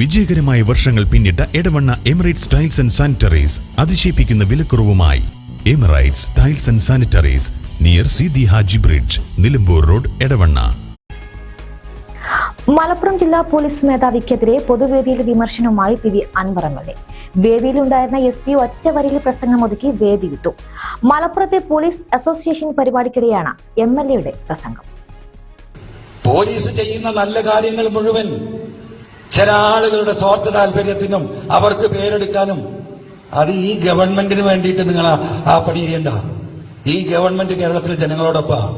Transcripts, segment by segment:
വിജയകരമായ വർഷങ്ങൾ പിന്നിട്ട Edavanna Emirates tiles and sanitaries അതിശയിപ്പിക്കുന്ന വിലക്കുറവുമായി. Emirates tiles and sanitaries near Seethi Haji bridge Nilambur road Edavanna. Malappuram ജില്ലാ police മേധാവിക്കെതിരെ പൊതുവേദിയിൽ വിമർശനവുമായി P V Anvar M L A വേദിയിലുണ്ടായിരുന്ന S P ഒറ്റ വരിയിൽ പ്രസംഗം ഒതുക്കി വേദി വിട്ടു. മലപ്പുറത്തെ പോലീസ് അസോസിയേഷൻ പരിപാടിക്കിടെയാണ് എം എൽ എയുടെ പ്രസംഗം. പോലീസ് ചെയ്യുന്ന നല്ല കാര്യങ്ങൾ മുഴുവൻ ചില ആളുകളുടെ സ്വാർത്ഥ താല്പര്യത്തിനും അവർക്ക് പേരെടുക്കാനും അത് ഈ ഗവൺമെന്റിന് വേണ്ടിയിട്ട് നിങ്ങൾ ആ- പണി ചെയ്യണ്ട. ഈ ഗവൺമെന്റ് കേരളത്തിലെ ജനങ്ങളോടൊപ്പം.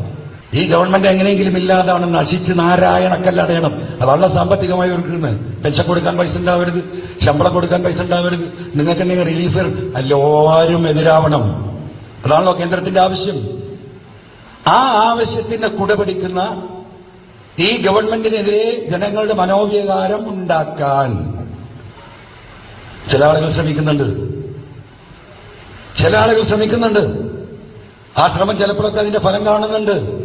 ഈ ഗവൺമെന്റ് എങ്ങനെയെങ്കിലും ഇല്ലാതാണ് നശിച്ച് നാരായണക്കല്ലടയണം അതാണ് സാമ്പത്തികമായി ഒരുക്കുന്നത്. പെൻഷൻ കൊടുക്കാൻ പൈസ ഉണ്ടാവരുത്. ശമ്പളം കൊടുക്കാൻ പൈസ ഉണ്ടാവരുത്. നിങ്ങൾക്ക് എന്തെങ്കിലും റിലീഫ് എല്ലാവരും എതിരാവണം. അതാണല്ലോ കേന്ദ്രത്തിന്റെ ആവശ്യം. ആ ആവശ്യത്തിന് കുടപിടിക്കുന്ന ഈ ഗവൺമെന്റിനെതിരെ ജനങ്ങളുടെ മനോവികാരം ഉണ്ടാക്കാൻ ചില ആളുകൾ ശ്രമിക്കുന്നുണ്ട്. ചില ആളുകൾ ശ്രമിക്കുന്നുണ്ട്. ആ ശ്രമം ചിലപ്പോഴൊക്കെ അതിന്റെ ഫലം കാണുന്നുണ്ട്.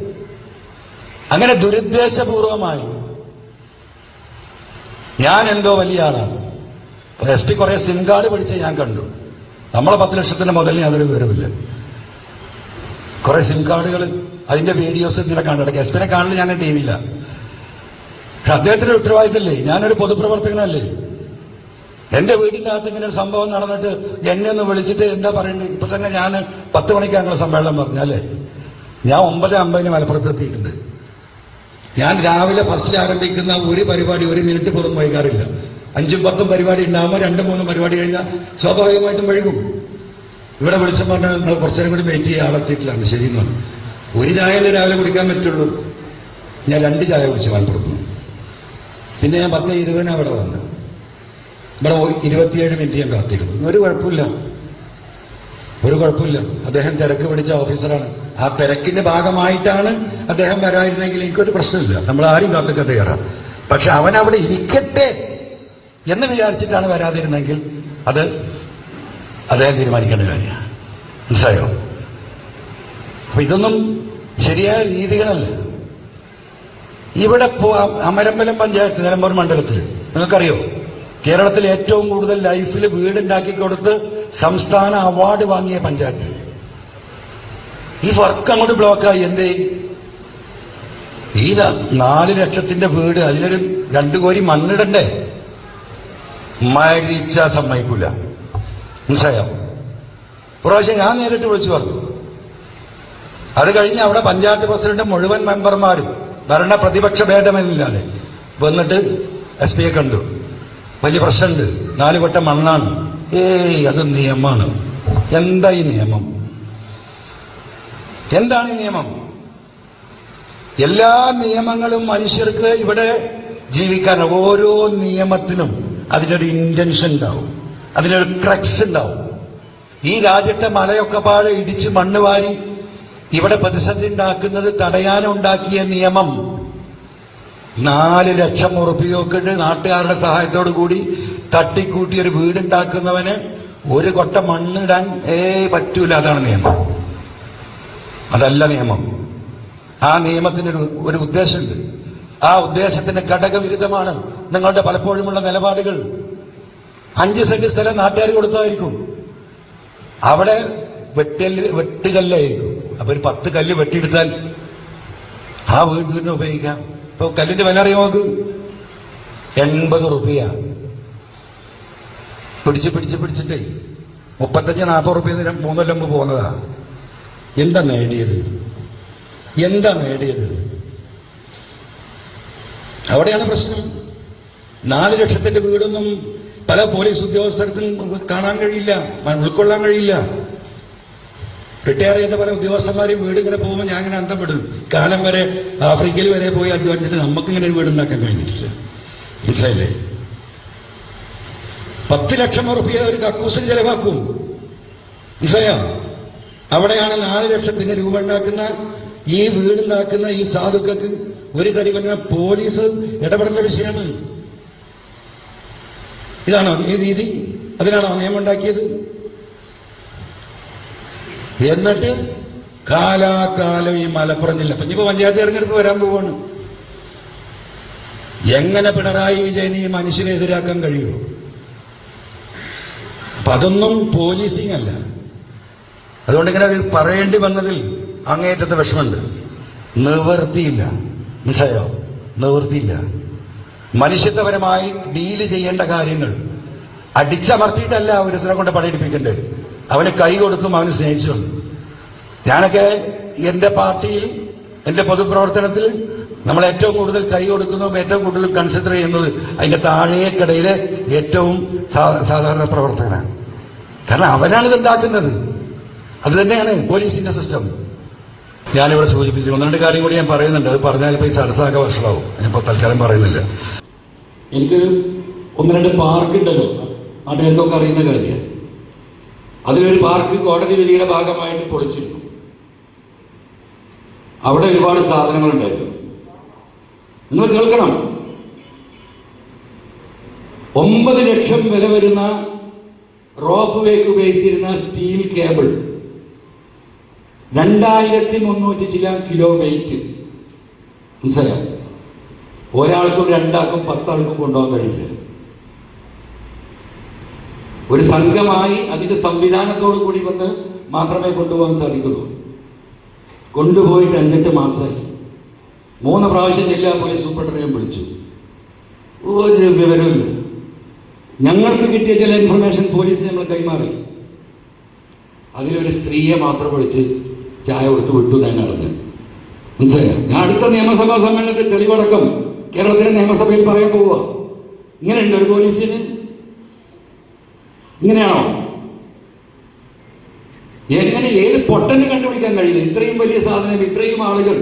അങ്ങനെ ദുരുദ്ദേശപൂർവമായി ഞാൻ എന്തോ വലിയ ആളാണ്. എസ് പി കുറെ സിം കാർഡ് പഠിച്ച് ഞാൻ കണ്ടു. നമ്മളെ പത്ത് ലക്ഷത്തിന്റെ മുതലിന് അതൊരു വിവരമില്ല കുറെ സിം കാർഡുകൾ അതിന്റെ വീഡിയോസ് ഇങ്ങനെ കണ്ടെടുക്കുക എസ് പിന്നെ കാണുന്നത് ഞാൻ ടി വിയിലാണ് അദ്ദേഹത്തിന്റെ ഉത്തരവാദിത്തല്ലേ? ഞാനൊരു പൊതുപ്രവർത്തകനല്ലേ? എന്റെ വീടിന്റെ അകത്ത് ഇങ്ങനെ ഒരു സംഭവം നടന്നിട്ട് എന്നെ ഒന്ന് വിളിച്ചിട്ട് എന്താ പറയുന്നത് ഇപ്പൊ തന്നെ ഞാൻ പത്ത് മണിക്കാണല്ലോ സമ്മേളനം പറഞ്ഞല്ലേ ഞാൻ ഒമ്പത് അമ്പതിന് മലപ്പുറത്ത് എത്തിയിട്ടുണ്ട്. ഞാൻ രാവിലെ ഫസ്റ്റിൽ ആരംഭിക്കുന്ന ഒരു പരിപാടി ഒരു മിനിറ്റ് പോലും വൈകാറില്ല. അഞ്ചും പത്തും പരിപാടി ഉണ്ടാകുമ്പോൾ രണ്ടും മൂന്നും പരിപാടി കഴിഞ്ഞാൽ സ്വാഭാവികമായിട്ടും വൈകും. ഇവിടെ വിളിച്ചു പറഞ്ഞാൽ നിങ്ങൾ കുറച്ചു നേരം കൂടി വെയിറ്റ് ചെയ്യാൻ ആളെത്തിയിട്ടില്ല ശരി എന്ന് പറഞ്ഞു. ഒരു ചായ രാവിലെ കുടിക്കാൻ പറ്റുള്ളൂ. ഞാൻ രണ്ട് ചായ കുടിച്ചു മലപ്പുറത്ത്. പിന്നെ ഞാൻ പത്ത് ഇരുപതിന് അവിടെ വന്ന് ഇവിടെ ഇരുപത്തിയേഴ് മിനിറ്റ് ഞാൻ കാത്തിരുന്നു. ഒരു കുഴപ്പമില്ല. ഒരു കുഴപ്പമില്ല. അദ്ദേഹം തിരക്ക് പിടിച്ച ഓഫീസറാണ്. ആ തിരക്കിന്റെ ഭാഗമായിട്ടാണ് അദ്ദേഹം വരായിരുന്നെങ്കിൽ എനിക്കൊരു പ്രശ്നമില്ല. നമ്മൾ ആരും കാത്തൊക്കെ തയ്യാറാണ്. പക്ഷെ അവൻ അവിടെ ഇരിക്കട്ടെ എന്ന് വിചാരിച്ചിട്ടാണ് വരാതിരുന്നെങ്കിൽ അത് അദ്ദേഹം തീരുമാനിക്കേണ്ട കാര്യമാണ്. മനസ്സിലായോ? അപ്പൊ ഇതൊന്നും ശരിയായ രീതികളല്ല. ഇവിടെ അമരമ്പലം പഞ്ചായത്ത് നിലമ്പൂർ മണ്ഡലത്തിൽ. നിങ്ങൾക്കറിയോ? കേരളത്തിൽ ഏറ്റവും കൂടുതൽ ലൈഫിൽ വീടുണ്ടാക്കി കൊടുത്ത് സംസ്ഥാന അവാർഡ് വാങ്ങിയ പഞ്ചായത്ത്. ഈ വർക്ക് അങ്ങോട്ട് ബ്ലോക്കായി എന്തേ ഈ നാല് ലക്ഷത്തിന്റെ വീട് അതിലൊരു രണ്ടു കോരി മണ്ണിടണ്ടേ? മരിച്ച സമ്മതിക്കൂല. മനസ്സിലായോ? പ്രാവശ്യം ഞാൻ നേരിട്ട് വിളിച്ചു പറഞ്ഞു. അത് കഴിഞ്ഞ് അവിടെ പഞ്ചായത്ത് പ്രസിഡന്റ് മുഴുവൻ മെമ്പർമാരും ഭരണ പ്രതിപക്ഷ ഭേദമെന്നില്ലാതെ വന്നിട്ട് എസ് പിയെ കണ്ടു. വലിയ പ്രശ്നമുണ്ട്. നാല് വട്ടം മണ്ണാണ്. ഏയ് അത് നിയമമാണ്. എന്താ ഈ നിയമം? എന്താണ് ഈ നിയമം? എല്ലാ നിയമങ്ങളും മനുഷ്യർക്ക് ഇവിടെ ജീവിക്കാൻ ഓരോ നിയമത്തിനും അതിനൊരു ഇന്റൻഷൻ ഉണ്ടാവും. അതിനൊരു ക്രക്സ് ഉണ്ടാവും. ഈ രാജ്യത്തെ മലയൊക്കെ പാടെ ഇടിച്ച് മണ്ണ് വാരി ഇവിടെ പ്രതിസന്ധി ഉണ്ടാക്കുന്നത് തടയാനുണ്ടാക്കിയ നിയമം. നാല് ലക്ഷം ഉറുപ്പികയൊക്കെ നാട്ടുകാരുടെ സഹായത്തോടു കൂടി തട്ടിക്കൂട്ടി ഒരു വീടുണ്ടാക്കുന്നവന് ഒരു കൊട്ട മണ്ണിടാൻ ഏ പറ്റൂല. അതാണ് നിയമം. അതല്ല നിയമം. ആ നിയമത്തിന് ഒരു ഉദ്ദേശമുണ്ട്. ആ ഉദ്ദേശത്തിന് ഘടകവിരുദ്ധമാണ് നിങ്ങളുടെ പലപ്പോഴുമുള്ള നിലപാടുകൾ. അഞ്ച് സെന്റ് സ്ഥലം നാട്ടുകാർ കൊടുത്തതായിരിക്കും. അവിടെ വെട്ടൽ വെട്ടുകല്ലായിരിക്കും. അപ്പൊ ഒരു പത്ത് കല്ല് വെട്ടിയെടുത്താൽ ആ വീട് തന്നെ ഉപയോഗിക്കാം. ഇപ്പൊ കല്ലിന്റെ വില അറിയാമോ നോക്ക് എൺപത് റുപ്യ. പിടിച്ച് പിടിച്ച് പിടിച്ചിട്ടേ മുപ്പത്തഞ്ച് നാൽപ്പത് റുപ്യ മൂന്നൊല്ലം പോകുന്നതാ. എന്താ നേടിയത്? എന്താ നേടിയത്? അവിടെയാണ് പ്രശ്നം. നാല് ലക്ഷത്തിന്റെ വീടൊന്നും പല പോലീസ് ഉദ്യോഗസ്ഥർക്കും കാണാൻ കഴിയില്ല ഉൾക്കൊള്ളാൻ കഴിയില്ല. റിട്ടയർ ചെയ്ത പല ഉദ്യോഗസ്ഥന്മാരും വീട് ഇങ്ങനെ പോകുമ്പോൾ ഞാൻ ഇങ്ങനെ അന്തപ്പെടും. കാലം വരെ ആഫ്രിക്കയിൽ വരെ പോയി അധ്വാനിച്ചിട്ട് നമുക്ക് ഇങ്ങനെ ഒരു വീട് ഉണ്ടാക്കാൻ കഴിഞ്ഞിട്ടില്ല. മനസ്സിലായില്ലേ? പത്ത് ലക്ഷം റുപ്യ ഒരു കക്കൂസിന് ചെലവാക്കും. മനസ്സിലായോ? അവിടെയാണ് നാല് ലക്ഷത്തിന് രൂപ ഉണ്ടാക്കുന്ന ഈ വീടുണ്ടാക്കുന്ന ഈ സാധുക്കൾക്ക് ഒരു തരി പറഞ്ഞ പോലീസ് ഇടപെടേണ്ട വിഷയമാണ്. ഇതാണോ ഈ രീതി? അതിനാണോ നിയമം ഉണ്ടാക്കിയത്? എന്നിട്ട് കാലാകാലം ഈ മലപ്പുറം ജില്ല. ഇപ്പൊ പഞ്ചായത്ത് തെരഞ്ഞെടുപ്പ് വരാൻ പോവാണ്. എങ്ങനെ പിണറായി വിജയന് ഈ മനുഷ്യനെ എതിരാക്കാൻ കഴിയുമോ? അപ്പൊ അതൊന്നും പോലീസിങ് അല്ല. അതുകൊണ്ട് ഇങ്ങനെ പറയേണ്ടി വന്നതിൽ അങ്ങേറ്റത്തെ വിഷമമുണ്ട്. നിവർത്തിയില്ല. മനസ്സിലായോ? നിവർത്തിയില്ല. മനുഷ്യത്വപരമായി ഡീൽ ചെയ്യേണ്ട കാര്യങ്ങൾ അടിച്ചമർത്തിയിട്ടല്ല ഒരുത്തരെ കൊണ്ട് പടയെടുപ്പിക്കേണ്ടത് അവന് കൈ കൊടുത്തും അവന് സ്നേഹിച്ചുകൊണ്ട് ഞാനൊക്കെ എന്റെ പാർട്ടിയിൽ എന്റെ പൊതുപ്രവർത്തനത്തിൽ നമ്മൾ ഏറ്റവും കൂടുതൽ കൈ കൊടുക്കുന്നതും ഏറ്റവും കൂടുതൽ കൺസിഡർ ചെയ്യുന്നത് അതിന്റെ താഴേക്കിടയിലെ ഏറ്റവും സാധാരണ പ്രവർത്തകനാണ്. കാരണം അവനാണ് ഇത് ഉണ്ടാക്കുന്നത്. അത് തന്നെയാണ് പോലീസിന്റെ സിസ്റ്റം ഞാനിവിടെ സൂചിപ്പിച്ചു ഒന്ന് രണ്ട് കാര്യം കൂടി ഞാൻ പറയുന്നുണ്ട്. അത് പറഞ്ഞാൽ ഇപ്പോൾ ഈ സരസാക വഷളാവും. ഞാനിപ്പോൾ തൽക്കാലം പറയുന്നില്ല. എനിക്കൊരു ഒന്ന് രണ്ട് പാർക്ക് ഉണ്ടല്ലോ നാട്ടുകാർക്കൊക്കെ അറിയുന്ന കാര്യമാണ് അതിലൊരു പാർക്ക് കോടതി വിധിയുടെ ഭാഗമായിട്ട് പൊളിച്ചിരുന്നു. അവിടെ ഒരുപാട് സാധനങ്ങൾ ഉണ്ടായിരുന്നു. നിങ്ങൾ കേൾക്കണം. ഒമ്പത് ലക്ഷം വില വരുന്ന റോപ്പ് വേക്ക് ഉപയോഗിച്ചിരുന്ന സ്റ്റീൽ കേബിൾ. രണ്ടായിരത്തി മുന്നൂറ്റി ചില കിലോ വെയിറ്റ്. മനസ്സിലായോ? ഒരാൾക്കും രണ്ടാൾക്കും പത്താൾക്കും കൊണ്ടുപോകാൻ കഴിയില്ല. ഒരു സംഘമായി അതിന്റെ സംവിധാനത്തോടു കൂടി വന്ന് മാത്രമേ കൊണ്ടുപോകാൻ സാധിക്കുള്ളൂ. കൊണ്ടുപോയിട്ട് അഞ്ചെട്ട് മാസമായി. മൂന്ന് പ്രാവശ്യം ജില്ലാ പോലീസ് സൂപ്രണ്ടറിനെ വിളിച്ചു. ഒരു വിവരമില്ല ഞങ്ങൾക്ക് കിട്ടിയ ചില ഇൻഫർമേഷൻ പോലീസ് നമ്മൾ കൈമാറി. അതിലൊരു സ്ത്രീയെ മാത്രം വിളിച്ച് ചായ കൊടുത്ത് വിട്ടു തന്നെ അറിഞ്ഞു മനസ്സിലായോ? ഞാൻ അടുത്ത നിയമസഭാ സമ്മേളനത്തിൽ തെളിവടക്കം കേരളത്തിലെ നിയമസഭയിൽ പറയാൻ പോവുക. ഇങ്ങനെയുണ്ട് ഒരു പോലീസിന് ഇങ്ങനെയാണോ? എങ്ങനെ ഏത് പൊട്ടന് കണ്ടുപിടിക്കാൻ കഴിയില്ല? ഇത്രയും വലിയ സാധനം ഇത്രയും ആളുകൾ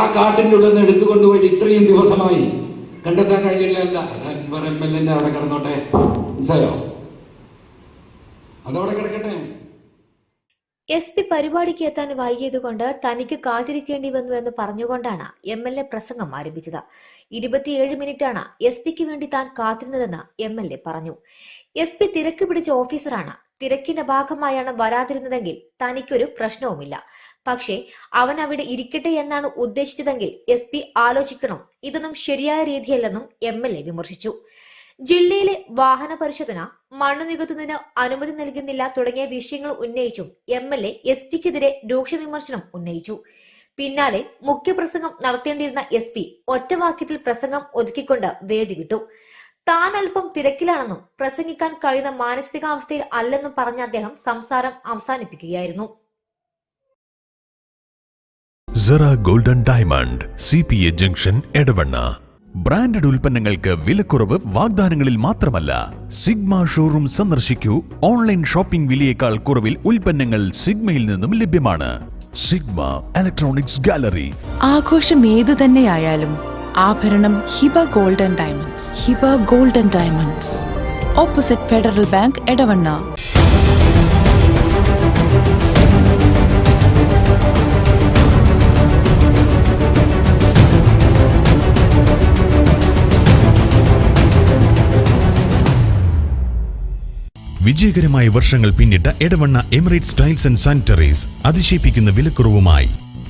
ആ കാട്ടിന്റെ ഉള്ളിൽ നിന്ന് എടുത്തുകൊണ്ടുപോയിട്ട് ഇത്രയും ദിവസമായി കണ്ടെത്താൻ കഴിയില്ല അല്ല. അത് അൻവർ എം എൽ എന്റെ അവിടെ കിടന്നോട്ടെ. മനസ്സിലായോ? അതവിടെ കിടക്കട്ടെ. എസ് പി പരിപാടിക്ക് എത്താൻ വൈകിയതുകൊണ്ട് തനിക്ക് കാത്തിരിക്കേണ്ടി വന്നു എന്ന് പറഞ്ഞുകൊണ്ടാണ് എം എൽ എ പ്രസംഗം ആരംഭിച്ചത്. ഇരുപത്തിയേഴ് മിനിറ്റാണ് എസ് പിക്ക് വേണ്ടി താൻ കാത്തിരുന്നതെന്ന് എം എൽ എ പറഞ്ഞു. എസ് പി തിരക്ക് പിടിച്ച ഓഫീസറാണ്. തിരക്കിന്റെ ഭാഗമായാണ് വരാതിരുന്നതെങ്കിൽ തനിക്കൊരു പ്രശ്നവുമില്ല. പക്ഷേ അവൻ അവിടെ ഇരിക്കട്ടെ എന്നാണ് ഉദ്ദേശിച്ചതെങ്കിൽ എസ് പി ആലോചിക്കണം. ഇതൊന്നും ശരിയായ രീതിയല്ലെന്നും എം എൽ എ വിമർശിച്ചു. ജില്ലയിലെ വാഹന പരിശോധന മണ്ണ് നികത്തുന്നതിന് അനുമതി നൽകുന്നില്ല തുടങ്ങിയ വിഷയങ്ങൾ ഉന്നയിച്ചും എം എൽ എ എസ് പിക്കെതിരെ രൂക്ഷ വിമർശനം ഉന്നയിച്ചു. പിന്നാലെ മുഖ്യപ്രസംഗം നടത്തേണ്ടിയിരുന്ന എസ് പി ഒറ്റവാക്യത്തിൽ പ്രസംഗം ഒതുക്കിക്കൊണ്ട് വേദി വിട്ടു. താൻ അല്പം തിരക്കിലാണെന്നും പ്രസംഗിക്കാൻ കഴിയുന്ന മാനസികാവസ്ഥയിൽ അല്ലെന്നും പറഞ്ഞ അദ്ദേഹം സംസാരം അവസാനിപ്പിക്കുകയായിരുന്നു. Sera golden diamond C P A junction Edavanna branded ഉൽപ്പന്നങ്ങൾക്ക് വിലക്കുറവ് വാഗ്ദാനങ്ങളിൽ മാത്രമല്ല സിഗ്മ ഷോറൂം സന്ദർശിക്കൂ. ഓൺലൈൻ ഷോപ്പിംഗ് വിലയേക്കാൾ കുറവിൽ ഉൽപ്പന്നങ്ങൾ സിഗ്മയിൽ നിന്നും ലഭ്യമാണ്. സിഗ്മ ഇലക്ട്രോണിക്സ് ഗാലറി ആഘോഷം ഏതു തന്നെയായാലും ആഭരണം Hiba golden diamonds. Hiba golden diamonds. Opposite federal bank Edavanna. വിജയകരമായ വർഷങ്ങൾ പിന്നിട്ട Edavanna Emirates tiles and sanitaries അതിശയിപ്പിക്കുന്ന വിലക്കുറവുമായി